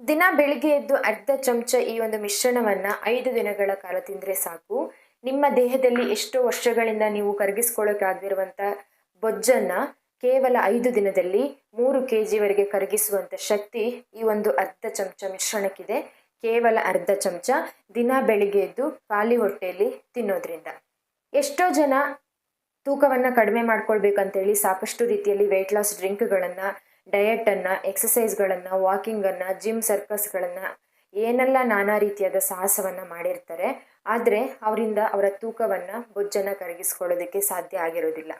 ದಿನ ಬೆಳಿಗ್ಗೆ ಎದ್ದು ಅರ್ಧ ಚಮಚ ಈ ಒಂದು ಮಿಶ್ರಣವನ್ನು ಐದು ದಿನಗಳ ಕಾಲ ತಿಂದರೆ ಸಾಕು. ನಿಮ್ಮ ದೇಹದಲ್ಲಿ ಎಷ್ಟೋ ವರ್ಷಗಳಿಂದ ನೀವು ಕರಗಿಸ್ಕೊಳ್ಳೋಕ್ಕಾಗದಿರುವಂಥ ಬೊಜ್ಜನ್ನು ಕೇವಲ ಐದು ದಿನದಲ್ಲಿ ಮೂರು ಕೆ ಜಿವರೆಗೆ ಕರಗಿಸುವಂಥ ಶಕ್ತಿ ಈ ಒಂದು ಅರ್ಧ ಚಮಚ ಮಿಶ್ರಣಕ್ಕಿದೆ. ಕೇವಲ ಅರ್ಧ ಚಮಚ ದಿನ ಬೆಳಿಗ್ಗೆ ಎದ್ದು ಖಾಲಿ ಹೊಟ್ಟೆಯಲ್ಲಿ ತಿನ್ನೋದ್ರಿಂದ. ಎಷ್ಟೋ ಜನ ತೂಕವನ್ನು ಕಡಿಮೆ ಮಾಡ್ಕೊಳ್ಬೇಕಂತೇಳಿ ಸಾಕಷ್ಟು ರೀತಿಯಲ್ಲಿ ವೆಯ್ಟ್ ಲಾಸ್ ಡ್ರಿಂಕ್ಗಳನ್ನು ಡಯಟನ್ನು ಎಕ್ಸಸೈಸ್ಗಳನ್ನು ವಾಕಿಂಗನ್ನು ಜಿಮ್ ಸರ್ಕಸ್ಗಳನ್ನು ಏನೆಲ್ಲ ನಾನಾ ರೀತಿಯಾದ ಸಾಹಸವನ್ನು ಮಾಡಿರ್ತಾರೆ. ಆದರೆ ಅವರಿಂದ ಅವರ ತೂಕವನ್ನು ಬೊಜ್ಜನ್ನು ಕರಗಿಸ್ಕೊಳ್ಳೋದಕ್ಕೆ ಸಾಧ್ಯ ಆಗಿರೋದಿಲ್ಲ.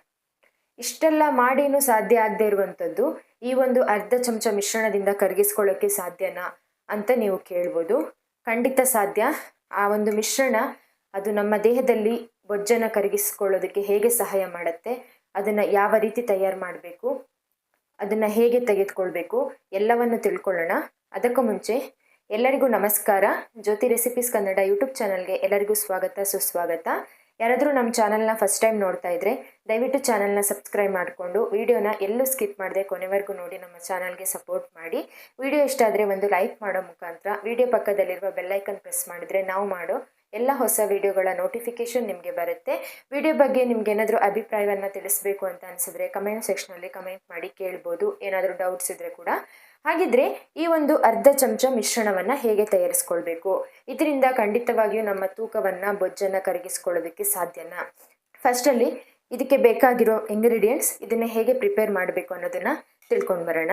ಇಷ್ಟೆಲ್ಲ ಮಾಡಿನೂ ಸಾಧ್ಯ ಆಗದೆ ಇರುವಂಥದ್ದು ಈ ಒಂದು ಅರ್ಧ ಚಮಚ ಮಿಶ್ರಣದಿಂದ ಕರಗಿಸ್ಕೊಳ್ಳೋಕ್ಕೆ ಸಾಧ್ಯನಾ ಅಂತ ನೀವು ಕೇಳ್ಬೋದು. ಖಂಡಿತ ಸಾಧ್ಯ. ಆ ಒಂದು ಮಿಶ್ರಣ ಅದು ನಮ್ಮ ದೇಹದಲ್ಲಿ ಬೊಜ್ಜನ್ನು ಕರಗಿಸ್ಕೊಳ್ಳೋದಕ್ಕೆ ಹೇಗೆ ಸಹಾಯ ಮಾಡುತ್ತೆ, ಅದನ್ನು ಯಾವ ರೀತಿ ತಯಾರು ಮಾಡಬೇಕು ಅದನ್ನು ಹೇಗೆ ತೆಗೆದುಕೊಳ್ಬೇಕು ಎಲ್ಲವನ್ನು ತಿಳ್ಕೊಳ್ಳೋಣ. ಅದಕ್ಕೂ ಮುಂಚೆ ಎಲ್ಲರಿಗೂ ನಮಸ್ಕಾರ. ಜ್ಯೋತಿ ರೆಸಿಪೀಸ್ ಕನ್ನಡ ಯೂಟ್ಯೂಬ್ ಚಾನಲ್ಗೆ ಎಲ್ಲರಿಗೂ ಸ್ವಾಗತ, ಸುಸ್ವಾಗತ. ಯಾರಾದರೂ ನಮ್ಮ ಚಾನಲ್ನ ಫಸ್ಟ್ ಟೈಮ್ ನೋಡ್ತಾ ಇದ್ದರೆ ದಯವಿಟ್ಟು ಚಾನಲ್ನ ಸಬ್ಸ್ಕ್ರೈಬ್ ಮಾಡಿಕೊಂಡು ವಿಡಿಯೋನ ಎಲ್ಲೂ ಸ್ಕಿಪ್ ಮಾಡದೆ ಕೊನೆವರೆಗೂ ನೋಡಿ ನಮ್ಮ ಚಾನಲ್ಗೆ ಸಪೋರ್ಟ್ ಮಾಡಿ. ವಿಡಿಯೋ ಇಷ್ಟ ಆದರೆ ಒಂದು ಲೈಕ್ ಮಾಡೋ ಮುಖಾಂತರ ವಿಡಿಯೋ ಪಕ್ಕದಲ್ಲಿರುವ ಬೆಲ್ಲೈಕನ್ ಪ್ರೆಸ್ ಮಾಡಿದರೆ ನಾವು ಮಾಡೋ ಎಲ್ಲ ಹೊಸ ವಿಡಿಯೋಗಳ ನೋಟಿಫಿಕೇಷನ್ ನಿಮಗೆ ಬರುತ್ತೆ. ವಿಡಿಯೋ ಬಗ್ಗೆ ನಿಮ್ಗೆ ಏನಾದರೂ ಅಭಿಪ್ರಾಯವನ್ನು ತಿಳಿಸ್ಬೇಕು ಅಂತ ಅನಿಸಿದ್ರೆ ಕಮೆಂಟ್ ಸೆಕ್ಷನಲ್ಲಿ ಕಮೆಂಟ್ ಮಾಡಿ ಕೇಳ್ಬೋದು. ಏನಾದರೂ ಡೌಟ್ಸ್ ಇದ್ದರೆ ಕೂಡ. ಹಾಗಿದ್ರೆ ಈ ಒಂದು ಅರ್ಧ ಚಮಚ ಮಿಶ್ರಣವನ್ನು ಹೇಗೆ ತಯಾರಿಸ್ಕೊಳ್ಬೇಕು? ಇದರಿಂದ ಖಂಡಿತವಾಗಿಯೂ ನಮ್ಮ ತೂಕವನ್ನು, ಬೊಜ್ಜನ್ನು ಕರಗಿಸ್ಕೊಳ್ಳೋದಕ್ಕೆ ಸಾಧ್ಯನಾ? ಫಸ್ಟಲ್ಲಿ ಇದಕ್ಕೆ ಬೇಕಾಗಿರೋ ಇಂಗ್ರೀಡಿಯೆಂಟ್ಸ್ ಇದನ್ನು ಹೇಗೆ ಪ್ರಿಪೇರ್ ಮಾಡಬೇಕು ಅನ್ನೋದನ್ನು ತಿಳ್ಕೊಂಡು ಬರೋಣ.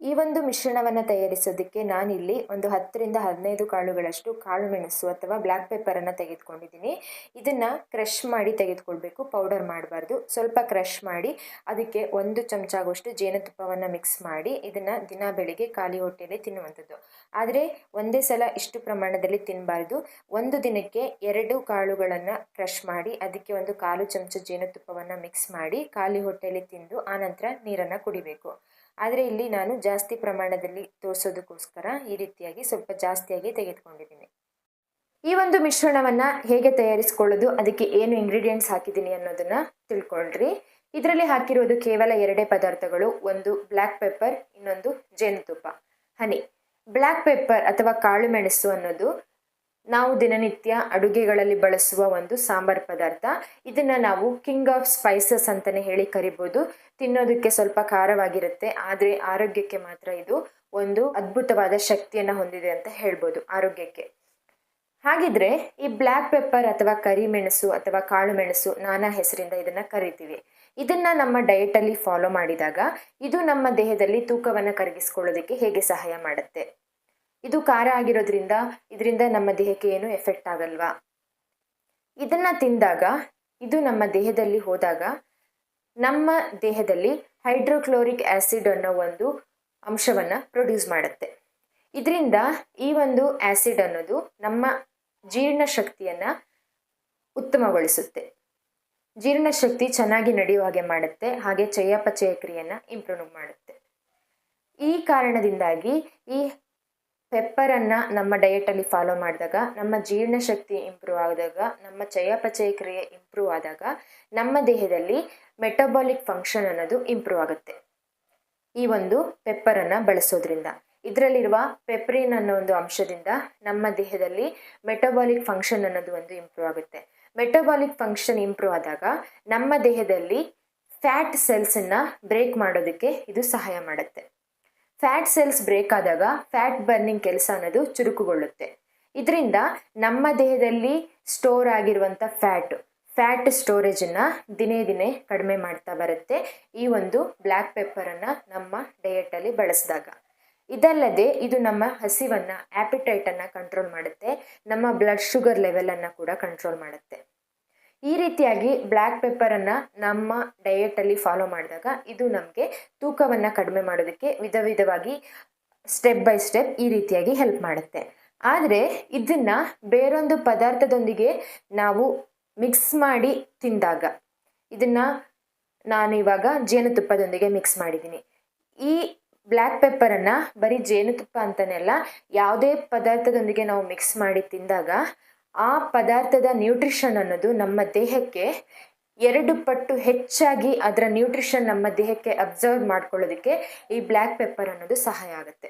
ಈ ಒಂದು ಮಿಶ್ರಣವನ್ನು ತಯಾರಿಸೋದಕ್ಕೆ ನಾನಿಲ್ಲಿ ಒಂದು ಹತ್ತರಿಂದ ಹದಿನೈದು ಕಾಳುಗಳಷ್ಟು ಕಾಳು ಮೆಣಸು ಅಥವಾ ಬ್ಲ್ಯಾಕ್ ಪೆಪ್ಪರನ್ನು ತೆಗೆದುಕೊಂಡಿದ್ದೀನಿ. ಇದನ್ನು ಕ್ರಷ್ ಮಾಡಿ ತೆಗೆದುಕೊಳ್ಬೇಕು ಪೌಡರ್ ಮಾಡಬಾರ್ದು. ಸ್ವಲ್ಪ ಕ್ರಷ್ ಮಾಡಿ ಅದಕ್ಕೆ ಒಂದು ಚಮಚ ಆಗುವಷ್ಟು ಜೇನುತುಪ್ಪವನ್ನು ಮಿಕ್ಸ್ ಮಾಡಿ ಇದನ್ನು ದಿನ ಬೆಳಿಗ್ಗೆ ಖಾಲಿ ಹೊಟ್ಟೆಯಲ್ಲಿ ತಿನ್ನುವಂಥದ್ದು. ಆದರೆ ಒಂದೇ ಸಲ ಇಷ್ಟು ಪ್ರಮಾಣದಲ್ಲಿ ತಿನ್ನಬಾರ್ದು ಒಂದು ದಿನಕ್ಕೆ ಎರಡು ಕಾಳುಗಳನ್ನು ಕ್ರಷ್ ಮಾಡಿ ಅದಕ್ಕೆ ಒಂದು ಕಾಲು ಚಮಚ ಜೇನುತುಪ್ಪವನ್ನು ಮಿಕ್ಸ್ ಮಾಡಿ ಖಾಲಿ ಹೊಟ್ಟೆಯಲ್ಲಿ ತಿಂದು ಆನಂತರ ನೀರನ್ನು ಕುಡಿಬೇಕು. ಆದರೆ ಇಲ್ಲಿ ನಾನು ಜಾಸ್ತಿ ಪ್ರಮಾಣದಲ್ಲಿ ತೋರಿಸೋದಕ್ಕೋಸ್ಕರ ಈ ರೀತಿಯಾಗಿ ಸ್ವಲ್ಪ ಜಾಸ್ತಿಯಾಗಿ ತೆಗೆದುಕೊಂಡಿದ್ದೀನಿ. ಈ ಒಂದು ಮಿಶ್ರಣವನ್ನು ಹೇಗೆ ತಯಾರಿಸ್ಕೊಳ್ಳೋದು, ಅದಕ್ಕೆ ಏನು ಇಂಗ್ರೀಡಿಯೆಂಟ್ಸ್ ಹಾಕಿದ್ದೀನಿ ಅನ್ನೋದನ್ನು ತಿಳ್ಕೊಳ್ರಿ. ಇದರಲ್ಲಿ ಹಾಕಿರೋದು ಕೇವಲ ಎರಡೇ ಪದಾರ್ಥಗಳು, ಒಂದು ಬ್ಲ್ಯಾಕ್ ಪೆಪ್ಪರ್ ಇನ್ನೊಂದು ಜೇನುತುಪ್ಪ. ಹನಿ. ಬ್ಲ್ಯಾಕ್ ಪೆಪ್ಪರ್ ಅಥವಾ ಕಾಳು ಮೆಣಸು ಅನ್ನೋದು ನಾವು ದಿನನಿತ್ಯ ಅಡುಗೆಗಳಲ್ಲಿ ಬಳಸುವ ಒಂದು ಸಾಂಬಾರ್ ಪದಾರ್ಥ. ಇದನ್ನು ನಾವು ಕಿಂಗ್ ಆಫ್ ಸ್ಪೈಸಸ್ ಅಂತಲೇ ಹೇಳಿ ಕರಿಬೋದು. ತಿನ್ನೋದಕ್ಕೆ ಸ್ವಲ್ಪ ಖಾರವಾಗಿರುತ್ತೆ, ಆದರೆ ಆರೋಗ್ಯಕ್ಕೆ ಮಾತ್ರ ಇದು ಒಂದು ಅದ್ಭುತವಾದ ಶಕ್ತಿಯನ್ನು ಹೊಂದಿದೆ ಅಂತ ಹೇಳ್ಬೋದು ಆರೋಗ್ಯಕ್ಕೆ. ಹಾಗಿದ್ರೆ ಈ ಬ್ಲ್ಯಾಕ್ ಪೆಪ್ಪರ್ ಅಥವಾ ಕರಿಮೆಣಸು ಅಥವಾ ಕಾಳು ಮೆಣಸು ನಾನಾ ಹೆಸರಿಂದ ಇದನ್ನು ಕರಿತೀವಿ. ಇದನ್ನು ನಮ್ಮ ಡಯಟಲ್ಲಿ ಫಾಲೋ ಮಾಡಿದಾಗ ಇದು ನಮ್ಮ ದೇಹದಲ್ಲಿ ತೂಕವನ್ನು ಕರಗಿಸ್ಕೊಳ್ಳೋದಕ್ಕೆ ಹೇಗೆ ಸಹಾಯ ಮಾಡುತ್ತೆ. ಇದು ಖಾರ ಆಗಿರೋದ್ರಿಂದ ಇದರಿಂದ ನಮ್ಮ ದೇಹಕ್ಕೆ ಏನು ಎಫೆಕ್ಟ್ ಆಗಲ್ವಾ? ಇದನ್ನು ತಿಂದಾಗ, ಇದು ನಮ್ಮ ದೇಹದಲ್ಲಿ ಹೋದಾಗ, ನಮ್ಮ ದೇಹದಲ್ಲಿ ಹೈಡ್ರೋಕ್ಲೋರಿಕ್ ಆ್ಯಸಿಡ್ ಅನ್ನೋ ಒಂದು ಅಂಶವನ್ನು ಪ್ರೊಡ್ಯೂಸ್ ಮಾಡುತ್ತೆ. ಇದರಿಂದ ಈ ಒಂದು ಆ್ಯಸಿಡ್ ಅನ್ನೋದು ನಮ್ಮ ಜೀರ್ಣ ಶಕ್ತಿಯನ್ನ ಉತ್ತಮಗೊಳಿಸುತ್ತೆ. ಜೀರ್ಣಶಕ್ತಿ ಚೆನ್ನಾಗಿ ನಡೆಯುವ ಹಾಗೆ ಮಾಡುತ್ತೆ, ಹಾಗೆ ಚಯಾಪಚಯ ಕ್ರಿಯೆಯನ್ನು ಇಂಪ್ರೂವ್ ಮಾಡುತ್ತೆ. ಈ ಕಾರಣದಿಂದಾಗಿ ಈ ಪೆಪ್ಪರನ್ನು ನಮ್ಮ ಡಯೆಟಲ್ಲಿ ಫಾಲೋ ಮಾಡಿದಾಗ, ನಮ್ಮ ಜೀರ್ಣಶಕ್ತಿ ಇಂಪ್ರೂವ್ ಆದಾಗ, ನಮ್ಮ ಚಯಾಪಚಯ ಕ್ರಿಯೆ ಇಂಪ್ರೂವ್ ಆದಾಗ, ನಮ್ಮ ದೇಹದಲ್ಲಿ ಮೆಟಬಾಲಿಕ್ ಫಂಕ್ಷನ್ ಅನ್ನೋದು ಇಂಪ್ರೂವ್ ಆಗುತ್ತೆ. ಈ ಒಂದು ಪೆಪ್ಪರನ್ನು ಬಳಸೋದ್ರಿಂದ. ಇದರಲ್ಲಿರುವ ಪೆಪ್ರಿನ್ ಅನ್ನೋ ಒಂದು ಅಂಶದಿಂದ ನಮ್ಮ ದೇಹದಲ್ಲಿ ಮೆಟಬಾಲಿಕ್ ಫಂಕ್ಷನ್ ಅನ್ನೋದು ಒಂದು ಇಂಪ್ರೂವ್ ಆಗುತ್ತೆ. ಮೆಟಬಾಲಿಕ್ ಫಂಕ್ಷನ್ ಇಂಪ್ರೂವ್ ಆದಾಗ ನಮ್ಮ ದೇಹದಲ್ಲಿ ಫ್ಯಾಟ್ ಸೆಲ್ಸನ್ನು ಬ್ರೇಕ್ ಮಾಡೋದಕ್ಕೆ ಇದು ಸಹಾಯ ಮಾಡುತ್ತೆ. ಫ್ಯಾಟ್ ಸೆಲ್ಸ್ ಬ್ರೇಕ್ ಆದಾಗ ಫ್ಯಾಟ್ ಬರ್ನಿಂಗ್ ಕೆಲಸ ಅನ್ನೋದು ಚುರುಕುಗೊಳ್ಳುತ್ತೆ. ಇದರಿಂದ ನಮ್ಮ ದೇಹದಲ್ಲಿ ಸ್ಟೋರ್ ಆಗಿರುವಂಥ ಫ್ಯಾಟ್ ಫ್ಯಾಟ್ ಸ್ಟೋರೇಜನ್ನು ದಿನೇ ದಿನೇ ಕಡಿಮೆ ಮಾಡ್ತಾ ಬರುತ್ತೆ ಈ ಒಂದು ಬ್ಲ್ಯಾಕ್ ಪೆಪ್ಪರನ್ನು ನಮ್ಮ ಡಯಟಲ್ಲಿ ಬಳಸಿದಾಗ. ಇದಲ್ಲದೆ ಇದು ನಮ್ಮ ಹಸಿವನ್ನು ಆ್ಯಪಿಟೈಟನ್ನು ಕಂಟ್ರೋಲ್ ಮಾಡುತ್ತೆ, ನಮ್ಮ ಬ್ಲಡ್ ಶುಗರ್ ಲೆವೆಲನ್ನು ಕೂಡ ಕಂಟ್ರೋಲ್ ಮಾಡುತ್ತೆ. ಈ ರೀತಿಯಾಗಿ ಬ್ಲ್ಯಾಕ್ ಪೆಪ್ಪರನ್ನು ನಮ್ಮ ಡಯೆಟಲ್ಲಿ ಫಾಲೋ ಮಾಡಿದಾಗ ಇದು ನಮಗೆ ತೂಕವನ್ನು ಕಡಿಮೆ ಮಾಡೋದಕ್ಕೆ ವಿಧ ವಿಧವಾಗಿ ಸ್ಟೆಪ್ ಬೈ ಸ್ಟೆಪ್ ಈ ರೀತಿಯಾಗಿ ಹೆಲ್ಪ್ ಮಾಡುತ್ತೆ. ಆದರೆ ಇದನ್ನು ಬೇರೊಂದು ಪದಾರ್ಥದೊಂದಿಗೆ ನಾವು ಮಿಕ್ಸ್ ಮಾಡಿ ತಿಂದಾಗ, ಇದನ್ನು ನಾನು ಇವಾಗ ಜೇನುತುಪ್ಪದೊಂದಿಗೆ ಮಿಕ್ಸ್ ಮಾಡಿದ್ದೀನಿ. ಈ ಬ್ಲ್ಯಾಕ್ ಪೆಪ್ಪರನ್ನು ಬರೀ ಜೇನುತುಪ್ಪ ಅಂತನೆಲ್ಲ ಯಾವುದೇ ಪದಾರ್ಥದೊಂದಿಗೆ ನಾವು ಮಿಕ್ಸ್ ಮಾಡಿ ತಿಂದಾಗ ಆ ಪದಾರ್ಥದ ನ್ಯೂಟ್ರಿಷನ್ ಅನ್ನೋದು ನಮ್ಮ ದೇಹಕ್ಕೆ ಎರಡು ಪಟ್ಟು ಹೆಚ್ಚಾಗಿ ಅದರ ನ್ಯೂಟ್ರಿಷನ್ ನಮ್ಮ ದೇಹಕ್ಕೆ ಅಬ್ಸರ್ವ್ ಮಾಡ್ಕೊಳ್ಳೋದಕ್ಕೆ ಈ ಬ್ಲ್ಯಾಕ್ ಪೆಪ್ಪರ್ ಅನ್ನೋದು ಸಹಾಯ ಆಗುತ್ತೆ.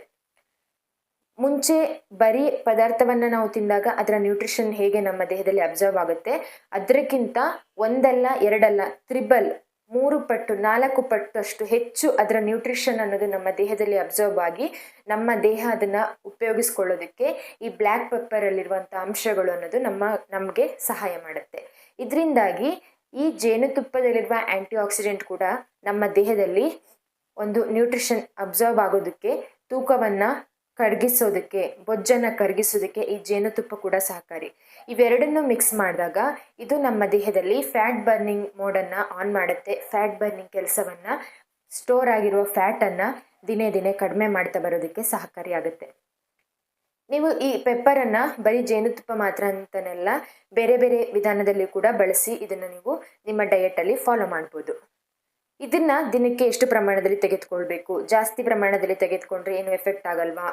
ಮುಂಚೆ ಬರೀ ಪದಾರ್ಥವನ್ನು ನಾವು ತಿಂದಾಗ ಅದರ ನ್ಯೂಟ್ರಿಷನ್ ಹೇಗೆ ನಮ್ಮ ದೇಹದಲ್ಲಿ ಅಬ್ಸರ್ವ್ ಆಗುತ್ತೆ? ಅದಕ್ಕಿಂತ ಒಂದಲ್ಲ ಎರಡಲ್ಲ ತ್ರಿಬಲ್ ಮೂರು ಪಟ್ಟು, ನಾಲ್ಕು ಪಟ್ಟಷ್ಟು ಹೆಚ್ಚು ಅದರ ನ್ಯೂಟ್ರಿಷನ್ ಅನ್ನೋದು ನಮ್ಮ ದೇಹದಲ್ಲಿ ಅಬ್ಸರ್ವ್ ಆಗಿ ನಮ್ಮ ದೇಹ ಅದನ್ನು ಉಪಯೋಗಿಸ್ಕೊಳ್ಳೋದಕ್ಕೆ ಈ ಬ್ಲ್ಯಾಕ್ ಪೆಪ್ಪರಲ್ಲಿರುವಂಥ ಅಂಶಗಳು ಅನ್ನೋದು ನಮ್ಮ, ನಮಗೆ ಸಹಾಯ ಮಾಡುತ್ತೆ. ಇದರಿಂದಾಗಿ ಈ ಜೇನುತುಪ್ಪದಲ್ಲಿರುವ ಆ್ಯಂಟಿ ಆಕ್ಸಿಡೆಂಟ್ ಕೂಡ ನಮ್ಮ ದೇಹದಲ್ಲಿ ಒಂದು ನ್ಯೂಟ್ರಿಷನ್ ಅಬ್ಸರ್ವ್ ಆಗೋದಕ್ಕೆ ತೂಕವನ್ನು ಕರಗಿಸೋದಕ್ಕೆ, ಬೊಜ್ಜನ್ನು ಕರಗಿಸೋದಕ್ಕೆ ಈ ಜೇನುತುಪ್ಪ ಕೂಡ ಸಹಕಾರಿ. ಇವೆರಡನ್ನು ಮಿಕ್ಸ್ ಮಾಡಿದಾಗ ಇದು ನಮ್ಮ ದೇಹದಲ್ಲಿ ಫ್ಯಾಟ್ ಬರ್ನಿಂಗ್ ಮೋಡನ್ನು ಆನ್ ಮಾಡುತ್ತೆ. ಫ್ಯಾಟ್ ಬರ್ನಿಂಗ್ ಕೆಲಸವನ್ನು ಸ್ಟೋರ್ ಆಗಿರುವ ಫ್ಯಾಟನ್ನು ದಿನೇ ದಿನೇ ಕಡಿಮೆ ಮಾಡ್ತಾ ಬರೋದಕ್ಕೆ ಸಹಕಾರಿಯಾಗುತ್ತೆ ನೀವು ಈ ಪೆಪ್ಪರನ್ನು ಬರೀ ಜೇನುತುಪ್ಪ ಮಾತ್ರ ಅಂತನೆಲ್ಲ, ಬೇರೆ ಬೇರೆ ವಿಧಾನದಲ್ಲಿ ಕೂಡ ಬಳಸಿ ಇದನ್ನು ನೀವು ನಿಮ್ಮ ಡಯಟಲ್ಲಿ ಫಾಲೋ ಮಾಡ್ಬೋದು. ಇದನ್ನ ದಿನಕ್ಕೆ ಎಷ್ಟು ಪ್ರಮಾಣದಲ್ಲಿ ತೆಗೆದುಕೊಳ್ಬೇಕು? ಜಾಸ್ತಿ ಪ್ರಮಾಣದಲ್ಲಿ ತೆಗೆದುಕೊಂಡ್ರೆ ಏನು ಎಫೆಕ್ಟ್ ಆಗಲ್ವಾ?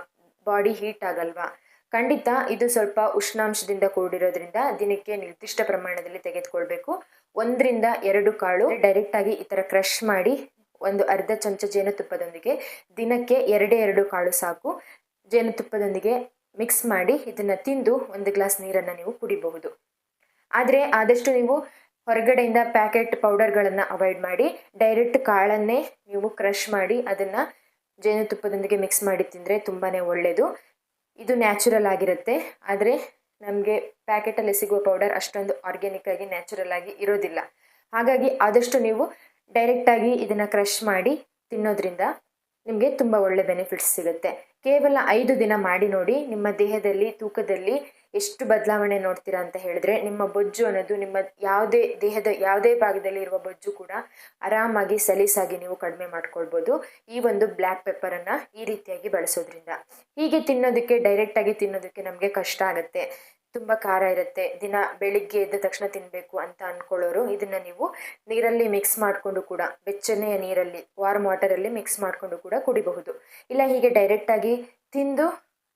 ಬಾಡಿ ಹೀಟ್ ಆಗಲ್ವಾ? ಖಂಡಿತ ಇದು ಸ್ವಲ್ಪ ಉಷ್ಣಾಂಶದಿಂದ ಕೂಡಿರೋದ್ರಿಂದ ದಿನಕ್ಕೆ ನಿರ್ದಿಷ್ಟ ಪ್ರಮಾಣದಲ್ಲಿ ತೆಗೆದುಕೊಳ್ಬೇಕು. ಒಂದರಿಂದ ಎರಡು ಕಾಳು ಡೈರೆಕ್ಟ್ ಆಗಿ ಈ ಥರ ಕ್ರಷ್ ಮಾಡಿ ಒಂದು ಅರ್ಧ ಚಮಚ ಜೇನುತುಪ್ಪದೊಂದಿಗೆ ದಿನಕ್ಕೆ ಎರಡೇ ಎರಡು ಕಾಳು ಸಾಕು. ಜೇನುತುಪ್ಪದೊಂದಿಗೆ ಮಿಕ್ಸ್ ಮಾಡಿ ಇದನ್ನು ತಿಂದು ಒಂದು ಗ್ಲಾಸ್ ನೀರನ್ನು ನೀವು ಕುಡಿಬಹುದು. ಆದರೆ ಆದಷ್ಟು ನೀವು ಹೊರಗಡೆಯಿಂದ ಪ್ಯಾಕೆಟ್ ಪೌಡರ್ಗಳನ್ನು ಅವಾಯ್ಡ್ ಮಾಡಿ ಡೈರೆಕ್ಟ್ ಕಾಳನ್ನೇ ನೀವು ಕ್ರಷ್ ಮಾಡಿ ಅದನ್ನು ಜೇನುತುಪ್ಪದೊಂದಿಗೆ ಮಿಕ್ಸ್ ಮಾಡಿ ತಿಂದರೆ ತುಂಬಾ ಒಳ್ಳೆಯದು ಇದು ನ್ಯಾಚುರಲ್ ಆಗಿರುತ್ತೆ. ಆದರೆ ನಮಗೆ ಪ್ಯಾಕೆಟಲ್ಲಿ ಸಿಗುವ ಪೌಡರ್ ಅಷ್ಟೊಂದು ಆರ್ಗ್ಯಾನಿಕ್ ಆಗಿ ನ್ಯಾಚುರಲ್ ಆಗಿ ಇರೋದಿಲ್ಲ. ಹಾಗಾಗಿ ಆದಷ್ಟು ನೀವು ಡೈರೆಕ್ಟಾಗಿ ಇದನ್ನು ಕ್ರಷ್ ಮಾಡಿ ತಿನ್ನೋದ್ರಿಂದ ನಿಮಗೆ ತುಂಬ ಒಳ್ಳೆ ಬೆನಿಫಿಟ್ಸ್ ಸಿಗುತ್ತೆ. ಕೇವಲ ಐದು ದಿನ ಮಾಡಿ ನೋಡಿ ನಿಮ್ಮ ದೇಹದಲ್ಲಿ, ತೂಕದಲ್ಲಿ ಎಷ್ಟು ಬದಲಾವಣೆ ನೋಡ್ತೀರಾ ಅಂತ ಹೇಳಿದ್ರೆ, ನಿಮ್ಮ ಬೊಜ್ಜು ಅನ್ನೋದು ನಿಮ್ಮ ಯಾವುದೇ ದೇಹದ ಯಾವುದೇ ಭಾಗದಲ್ಲಿ ಇರುವ ಬೊಜ್ಜು ಕೂಡ ಆರಾಮಾಗಿ ಸಲೀಸಾಗಿ ನೀವು ಕಡಿಮೆ ಮಾಡ್ಕೊಳ್ಬೋದು. ಈ ಒಂದು ಬ್ಲ್ಯಾಕ್ ಪೆಪ್ಪರನ್ನು ಈ ರೀತಿಯಾಗಿ ಬಳಸೋದ್ರಿಂದ. ಹೀಗೆ ತಿನ್ನೋದಕ್ಕೆ ಡೈರೆಕ್ಟಾಗಿ ತಿನ್ನೋದಕ್ಕೆ ನಮಗೆ ಕಷ್ಟ ಆಗುತ್ತೆ. ತುಂಬ ಖಾರ ಇರುತ್ತೆ. ದಿನ ಬೆಳಿಗ್ಗೆ ಎದ್ದ ತಕ್ಷಣ ತಿನ್ನಬೇಕು ಅಂತ ಅಂದ್ಕೊಳ್ಳೋರು ಇದನ್ನು ನೀವು ನೀರಲ್ಲಿ ಮಿಕ್ಸ್ ಮಾಡಿಕೊಂಡು ಕೂಡ, ಬೆಚ್ಚನೆಯ ನೀರಲ್ಲಿ ವಾರ್ಮ್ ವಾಟರಲ್ಲಿ ಮಿಕ್ಸ್ ಮಾಡಿಕೊಂಡು ಕೂಡ ಕುಡಿಬಹುದು. ಇಲ್ಲ ಹೀಗೆ ಡೈರೆಕ್ಟಾಗಿ ತಿಂದು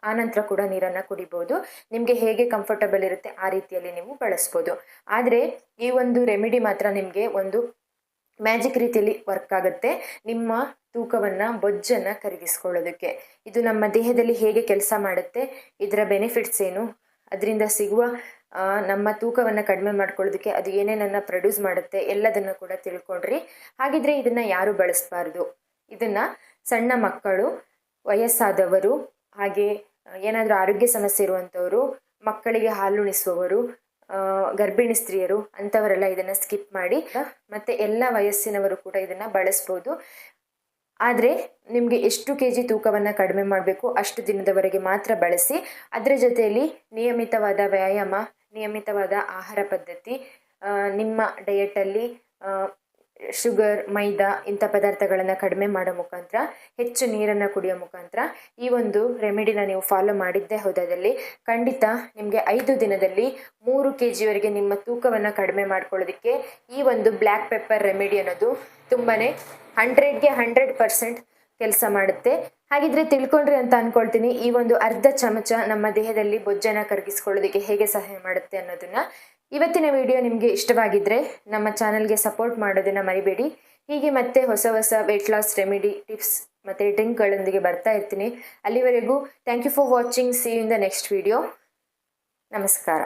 ಆನಂತರ ಕೂಡ ನೀರನ್ನು ಕುಡಿಬೋದು. ನಿಮಗೆ ಹೇಗೆ ಕಂಫರ್ಟಬಲ್ ಇರುತ್ತೆ ಆ ರೀತಿಯಲ್ಲಿ ನೀವು ಬಳಸ್ಬೋದು. ಆದರೆ ಈ ಒಂದು ರೆಮಿಡಿ ಮಾತ್ರ ನಿಮಗೆ ಒಂದು ಮ್ಯಾಜಿಕ್ ರೀತಿಯಲ್ಲಿ ವರ್ಕ್ ಆಗುತ್ತೆ. ನಿಮ್ಮ ತೂಕವನ್ನು, ಬೊಜ್ಜನ್ನು ಕರಗಿಸ್ಕೊಳ್ಳೋದಕ್ಕೆ. ಇದು ನಮ್ಮ ದೇಹದಲ್ಲಿ ಹೇಗೆ ಕೆಲಸ ಮಾಡುತ್ತೆ, ಇದರ ಬೆನಿಫಿಟ್ಸ್ ಏನು? ಅದರಿಂದ ಸಿಗುವ ನಮ್ಮ ತೂಕವನ್ನು ಕಡಿಮೆ ಮಾಡ್ಕೊಳ್ಳೋದಕ್ಕೆ ಅದು ಏನೇನನ್ನು ಪ್ರೊಡ್ಯೂಸ್ ಮಾಡುತ್ತೆ ಎಲ್ಲದನ್ನು ಕೂಡ ತಿಳ್ಕೊಂಡ್ರಿ. ಹಾಗಿದ್ರೆ ಇದನ್ನು ಯಾರು ಬಳಸಬಾರ್ದು? ಇದನ್ನು ಸಣ್ಣ ಮಕ್ಕಳು, ವಯಸ್ಸಾದವರು, ಹಾಗೆ ಏನಾದರೂ ಆರೋಗ್ಯ ಸಮಸ್ಯೆ ಇರುವಂಥವರು, ಮಕ್ಕಳಿಗೆ ಹಾಲುಣಿಸುವವರು ಗರ್ಭಿಣಿ ಸ್ತ್ರೀಯರು ಅಂಥವರೆಲ್ಲ ಇದನ್ನು ಸ್ಕಿಪ್ ಮಾಡಿ, ಮತ್ತು ಎಲ್ಲ ವಯಸ್ಸಿನವರು ಕೂಡ ಇದನ್ನು ಬಳಸ್ಬೋದು. ಆದರೆ ನಿಮಗೆ ಎಷ್ಟು ಕೆ ಜಿ ತೂಕವನ್ನು ಕಡಿಮೆ ಮಾಡಬೇಕು ಅಷ್ಟು ದಿನದವರೆಗೆ ಮಾತ್ರ ಬಳಸಿ, ಅದರ ಜೊತೆಯಲ್ಲಿ ನಿಯಮಿತವಾದ ವ್ಯಾಯಾಮ, ನಿಯಮಿತವಾದ ಆಹಾರ ಪದ್ಧತಿ ನಿಮ್ಮ ಡಯಟಲ್ಲಿ ಶುಗರ್, ಮೈದಾ ಇಂಥ ಪದಾರ್ಥಗಳನ್ನು ಕಡಿಮೆ ಮಾಡೋ ಮುಖಾಂತರ, ಹೆಚ್ಚು ನೀರನ್ನು ಕುಡಿಯೋ ಮುಖಾಂತರ ಈ ಒಂದು ರೆಮಿಡಿನ ನೀವು ಫಾಲೋ ಮಾಡಿದ್ದೇ ಹೋದಲ್ಲಿ ಖಂಡಿತ ನಿಮಗೆ ಐದು ದಿನದಲ್ಲಿ ಮೂರು ಕೆ ಜಿವರೆಗೆ ನಿಮ್ಮ ತೂಕವನ್ನು ಕಡಿಮೆ ಮಾಡ್ಕೊಳ್ಳೋದಕ್ಕೆ ಈ ಒಂದು ಬ್ಲ್ಯಾಕ್ ಪೆಪ್ಪರ್ ರೆಮಿಡಿ ಅನ್ನೋದು ತುಂಬಾ ಹಂಡ್ರೆಡ್ಗೆ ಹಂಡ್ರೆಡ್ ಪರ್ಸೆಂಟ್ ಕೆಲಸ ಮಾಡುತ್ತೆ. ಹಾಗಿದ್ರೆ ತಿಳ್ಕೊಂಡ್ರಿ ಅಂತ ಅನ್ಕೊಳ್ತೀನಿ, ಈ ಒಂದು ಅರ್ಧ ಚಮಚ ನಮ್ಮ ದೇಹದಲ್ಲಿ ಬೊಜ್ಜನ್ನು ಕರಗಿಸ್ಕೊಳ್ಳೋದಕ್ಕೆ ಹೇಗೆ ಸಹಾಯ ಮಾಡುತ್ತೆ ಅನ್ನೋದನ್ನು. ಇವತ್ತಿನ ವಿಡಿಯೋ ನಿಮಗೆ ಇಷ್ಟವಾಗಿದ್ದರೆ ನಮ್ಮ ಚಾನಲ್ಗೆ ಸಪೋರ್ಟ್ ಮಾಡೋದನ್ನು ಮರಿಬೇಡಿ. ಹೀಗೆ ಮತ್ತೆ ಹೊಸ ಹೊಸ ವೆಯ್ಟ್ ಲಾಸ್ ರೆಮಿಡಿ ಟಿಪ್ಸ್ ಮತ್ತು ಡ್ರಿಂಕ್ಗಳೊಂದಿಗೆ ಬರ್ತಾ ಇರ್ತೀನಿ. ಅಲ್ಲಿವರೆಗೂ thank you for watching see in the next video ನಮಸ್ಕಾರ.